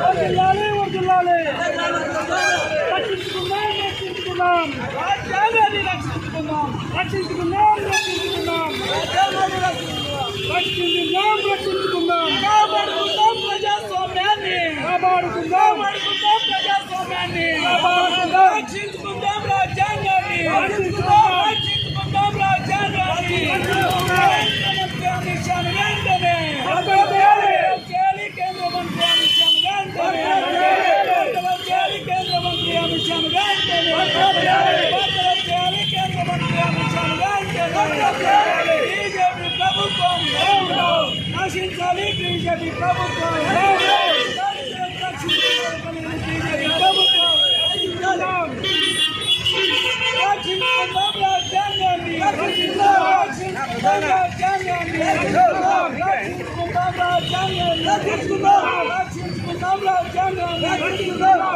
వర్దిల్లాలి వర్దిల్లాలి రక్షించుకుందాం రక్షించుకుందాం రాజ్యాన్ని రక్షించుకుందాం రక్షించుకుందాం రక్షించుకుందాం రక్షించుకుందాం రక్షించుకుందాం కాపాడుకుందాం ప్రజాస్వామ్యాన్ని కాపాడుకుందాం కాపాడుకుందాం ప్రజాస్వామ్యాన్ని కాపాడుకుందాం రక్షించుకుందాం రాజ్యాంగాన్ని రక్షించుకుందాం రాజ్యాంగాన్ని ముఖ్యమంత్రి అమిత్ షాను వెంటనే చేయాలి కేంద్ర మంత్రి అమిత్ షాను వెంటనే చేయాలి కేంద్ర మంత్రి అమిత్ షాను వెంటనే చేయాలి కేంద్ర మంత్రి అమిత్ షాను వెంటనే బీజేపీ ప్రభుత్వం నశించాలి బీజేపీ ప్రభుత్వం బీజేపీ ప్రభుత్వం రక్షించుకుందాం రాజ్యాంగాన్ని రక్షించుకుందాం రాజ్యాంగాన్ని రక్షించుకుందాం రాజ్యాంగాన్ని రక్షించుకుందాం రక్షించుకుందాం రాజ్యాంగాన్ని రక్షించుకుందాం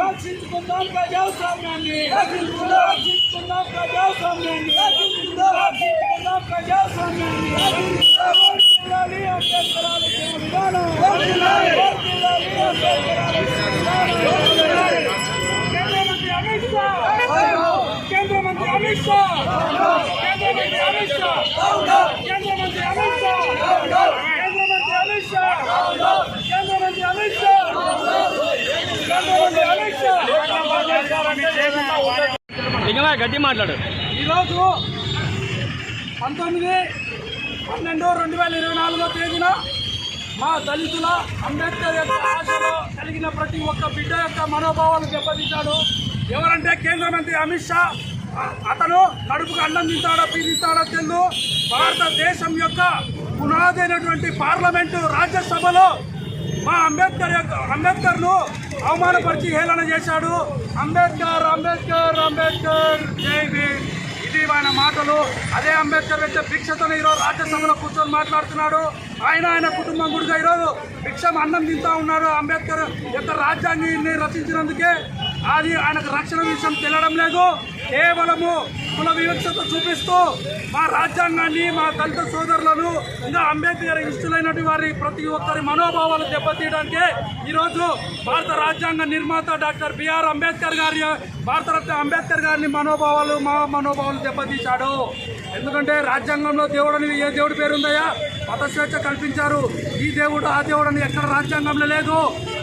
రక్షించుకుందాం ప్రజాస్వామ్యాన్ని రక్షించుకుందాం రక్షించుకుందాం ప్రజాస్వామ్యాన్ని రక్షించుకుందాం రక్షించుకుందాం ప్రజాస్వామ్యాన్ని రక్షించుకుందాం గట్టి మాట్లాడు. ఈరోజు పంతొమ్మిది పన్నెండు రెండు వేల ఇరవై నాలుగో తేదీన మా దళితుల అంబేద్కర్ యొక్క ఆశలో కలిగిన ప్రతి ఒక్క బిడ్డ యొక్క మనోభావాలు దెబ్బతీశాడు ఎవరంటే కేంద్ర మంత్రి అమిత్ షా. అతను కడుపుకు అన్నం తింటాడో పీడిస్తాడో తెలుగు భారతదేశం యొక్క పునాది అయినటువంటి పార్లమెంటు రాజ్యసభలో మా అంబేద్కర్ యొక్క అంబేద్కర్ను అవమానపరిచి హేళన చేశాడు. అంబేద్కర్ అంబేద్కర్ అంబేద్కర్ జై భీమ్. ఇది ఆయన మాటలు అదే అంబేద్కర్ వచ్చే భిక్షతో ఈరోజు రాజ్యసభలో కూర్చొని మాట్లాడుతున్నాడు. ఆయన ఆయన కుటుంబం గుడిగా ఈరోజు భిక్షం అన్నం తింటా ఉన్నాడు అంబేద్కర్ యొక్క రాజ్యాంగాన్ని రచించినందుకే. అది ఆయనకు రక్షణ విషయం తెలియడం లేదు. కేవలము కుల వివక్షత చూపిస్తూ మా రాజ్యాంగాన్ని మా దళిత సోదరులను ఇంకా అంబేద్కర్ ఇష్టలైనటువంటి వారి ప్రతి ఒక్కరి మనోభావాలు దెబ్బతీయడానికి ఈరోజు భారత రాజ్యాంగ నిర్మాత డాక్టర్ బిఆర్ అంబేద్కర్ గారి భారతరత్న అంబేద్కర్ గారిని మనోభావాలు మా మనోభావాలు దెబ్బతీశాడు. ఎందుకంటే రాజ్యాంగంలో దేవుడు అని ఏ దేవుడి పేరుందయ్యా మత స్వేచ్ఛ కల్పించారు. ఈ దేవుడు ఆ దేవుడు అని ఎక్కడ రాజ్యాంగంలో లేదు.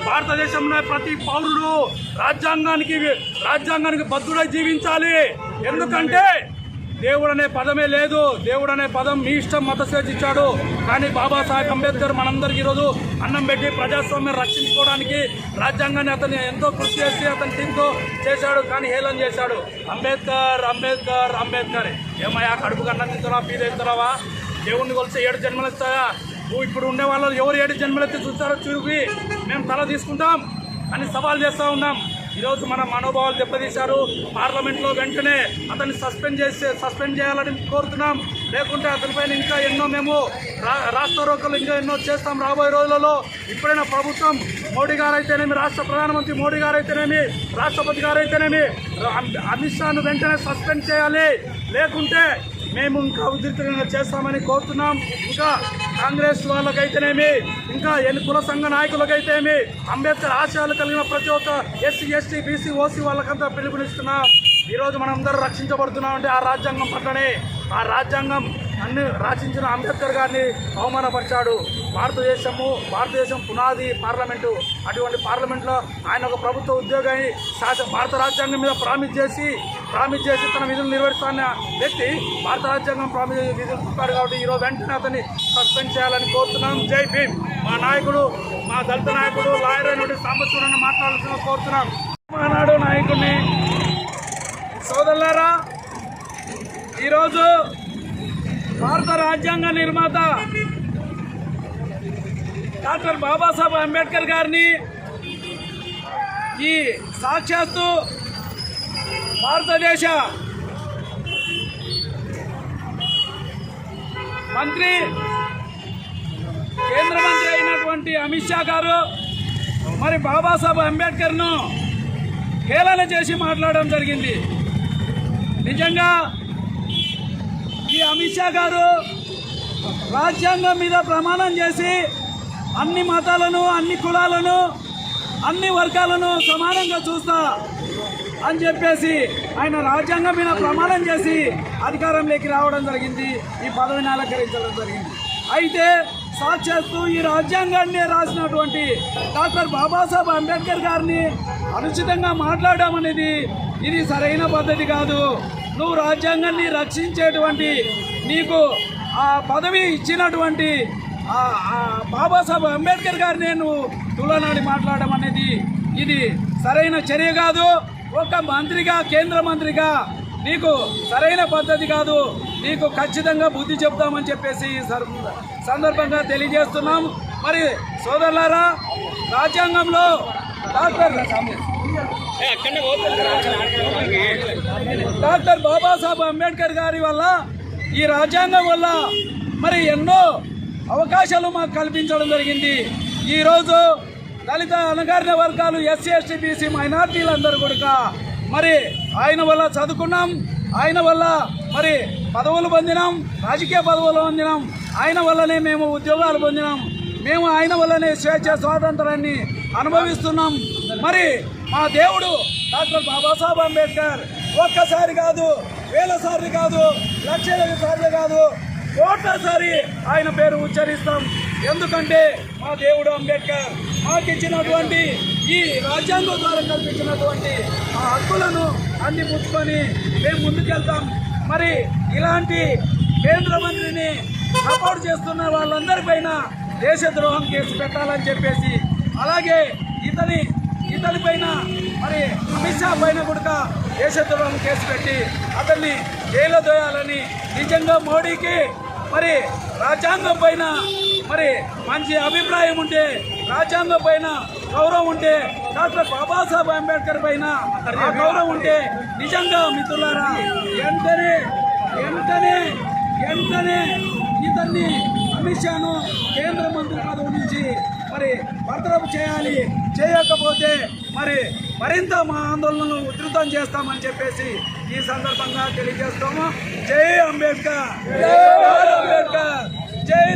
భారతదేశంలో ప్రతి పౌరుడు రాజ్యాంగానికి రాజ్యాంగానికి బద్దుడై జీవించాలి. ఎందుకంటే దేవుడు అనే పదమే లేదు. దేవుడు అనే పదం మీ ఇష్టం మత స్వేచ్ఛ ఇచ్చాడు కానీ బాబాసాహెబ్ అంబేద్కర్ మనందరికీ ఈరోజు అన్నం పెట్టి ప్రజాస్వామ్యం రక్షించుకోవడానికి రాజ్యాంగాన్ని అతను ఎంతో కృషి చేసి అతని టీంతో చేశాడు కానీ హేళన చేశాడు. అంబేద్కర్ అంబేద్కర్ అంబేద్కర్. ఏమయ్యా కడుపుకు అన్నం తింటారా పీద తింటారావా దేవుణ్ణి కొలిస్తే ఏడు జన్మలు ఇస్తాయా నువ్వు ఇప్పుడు ఉండే వాళ్ళు ఎవరు ఏడు జన్మలెత్తి చూస్తారో చూపి మేము తల తీసుకుంటాం అని సవాల్ చేస్తూ ఉన్నాం. ఈరోజు మన మనోభావాలు దెబ్బతీశారు. పార్లమెంట్లో వెంటనే అతన్ని సస్పెండ్ చేసి సస్పెండ్ చేయాలని కోరుతున్నాం. లేకుంటే అతనిపైన ఇంకా ఎన్నో మేము రా- రాష్ట్ర రోకలు ఇంకా ఎన్నో చేస్తాం రాబోయే రోజులలో. ఇప్పుడైనా ప్రభుత్వం మోడీ గారైతేనేమి రాష్ట్ర ప్రధానమంత్రి మోడీ గారైతేనేమి రాష్ట్రపతి గారు అయితేనేమి అమిత్ షాను వెంటనే సస్పెండ్ చేయాలి. లేకుంటే మేము ఇంకా ఉధృతంగా చేస్తామని కోరుతున్నాం. ఇంకా కాంగ్రెస్ వాళ్ళకైతేనేమి ఇంకా ఎన్ని కుల సంఘ నాయకులకైతేనేమి అంబేద్కర్ ఆశయాలు కలిగిన ప్రతి ఒక్క ఎస్సీ ఎస్టీ బీసీ ఓసీ వాళ్ళకంతా పిలుపునిస్తున్నాం. ఈరోజు మనం రక్షించబడుతున్నామంటే రక్షించబడుతున్నాం అంటే ఆ రాజ్యాంగం పట్లనే ఆ రాజ్యాంగం అన్ని రచించిన అంబేద్కర్ గారిని అవమానపరిచాడు. భారతదేశము భారతదేశం పునాది పార్లమెంటు. అటువంటి పార్లమెంట్లో ఆయన ఒక ప్రభుత్వ ఉద్యోగాన్ని శాస భారత రాజ్యాంగం మీద ప్రామిస్ చేసి ప్రామిస్ చేసి తన విధులు నిర్వహిస్తున్న వ్యక్తి భారత రాజ్యాంగం ప్రామిస్ విధులు చూపాడు కాబట్టి ఈరోజు వెంటనే అతన్ని సస్పెండ్ చేయాలని కోరుతున్నాం. జై భీమ్. మా నాయకుడు మా దళిత నాయకుడు లాయర్ అయినటువంటి సాంబశివరాన్ని మాట్లాడాల్సిన కోరుతున్నాం. మానాడు నాయకుడిని. సోదరులారా ఈరోజు భారత రాజ్యాంగ నిర్మాత డాక్టర్ బాబాసాహెబ్ అంబేద్కర్ గారిని ఈ సాక్షాత్తు భారతదేశ మంత్రి కేంద్ర మంత్రి అయినటువంటి అమిత్ షా గారు మరి బాబాసాహెబ్ అంబేద్కర్ను హేళన చేసి మాట్లాడడం జరిగింది. నిజంగా ఈ అమిత్ షా గారు రాజ్యాంగం మీద ప్రమాణం చేసి అన్ని మతాలను అన్ని కులాలను అన్ని వర్గాలను సమానంగా చూస్తా అని చెప్పేసి ఆయన రాజ్యాంగం మీద ప్రమాణం చేసి అధికారంలోకి రావడం జరిగింది. ఈ పదవిని అలంకరించడం జరిగింది. అయితే సాక్షాత్తు ఈ రాజ్యాంగాన్ని రాసినటువంటి డాక్టర్ బాబాసాహెబ్ అంబేద్కర్ గారిని అనుచితంగా మాట్లాడడం అనేది ఇది సరైన పద్ధతి కాదు. నువ్వు రాజ్యాంగాన్ని రక్షించేటువంటి నీకు ఆ పదవి ఇచ్చినటువంటి బాబాసాహెబ్ అంబేద్కర్ గారిని నువ్వు తులనాడి మాట్లాడడం అనేది ఇది సరైన చర్య కాదు. ఒక మంత్రిగా కేంద్ర మంత్రిగా నీకు సరైన పద్ధతి కాదు. నీకు ఖచ్చితంగా బుద్ధి చెప్తామని చెప్పేసి సందర్భంగా తెలియజేస్తున్నాం. మరి సోదరులారా రాజ్యాంగంలో డాక్టర్ డాక్టర్ బాబాసాహెబ్ అంబేద్కర్ గారి వల్ల ఈ రాజ్యాంగం వల్ల మరి ఎన్నో అవకాశాలు మాకు కల్పించడం జరిగింది. ఈరోజు దళిత అణగారిన వర్గాలు ఎస్సీ ఎస్టీ బీసీ మైనార్టీలందరూ కూడా మరి ఆయన వల్ల చదువుకున్నాం ఆయన వల్ల మరి పదవులు పొందినాం రాజకీయ పదవులు పొందినాం ఆయన వల్లనే మేము ఉద్యోగాలు పొందినాం మేము ఆయన వల్లనే స్వేచ్ఛ స్వాతంత్రాన్ని అనుభవిస్తున్నాం. మరి మా దేవుడు డాక్టర్ బాబాసాహెబ్ అంబేద్కర్ ఒక్కసారి కాదు వేల సార్లు కాదు లక్షల సార్లు కాదు కోట్లసారి ఆయన పేరు ఉచ్చరిస్తాం. ఎందుకంటే మా దేవుడు అంబేద్కర్ మాకు ఇచ్చినటువంటి ఈ రాజ్యాంగం ద్వారా కల్పించినటువంటి ఆ హక్కులను అందిపుచ్చుకొని మేము ముందుకెళ్తాం. మరి ఇలాంటి కేంద్ర మంత్రిని సపోర్ట్ చేస్తున్న వాళ్ళందరిపైన దేశద్రోహం కేసు పెట్టాలని చెప్పేసి అలాగే ఇతని ఇతని పైన మరి అమిత్ షా పైన కూడా దేశద్రోహం కేసు పెట్టి అతన్ని జైల్లో దోయాలని నిజంగా మోడీకి మరి రాజ్యాంగం పైన మరి మంచి అభిప్రాయం ఉంటే రాజ్యాంగం పైన గౌరవం ఉంటే డాక్టర్ బాబాసాహెబ్ అంబేద్కర్ పైన గౌరవం ఉంటే నిజంగా మిత్రులారా వెంటనే వెంటనే వెంటనే ఇతన్ని అమిత్ షాను కేంద్ర మంత్రి పదవి నుంచి మరి భర్తరపు చేయాలి. చేయకపోతే మరి మరింత మా ఆందోళనను ఉధృతం చేస్తామని చెప్పేసి ఈ సందర్భంగా తెలియజేస్తాము. జై అంబేద్కర్. జై అంబేద్కర్. జై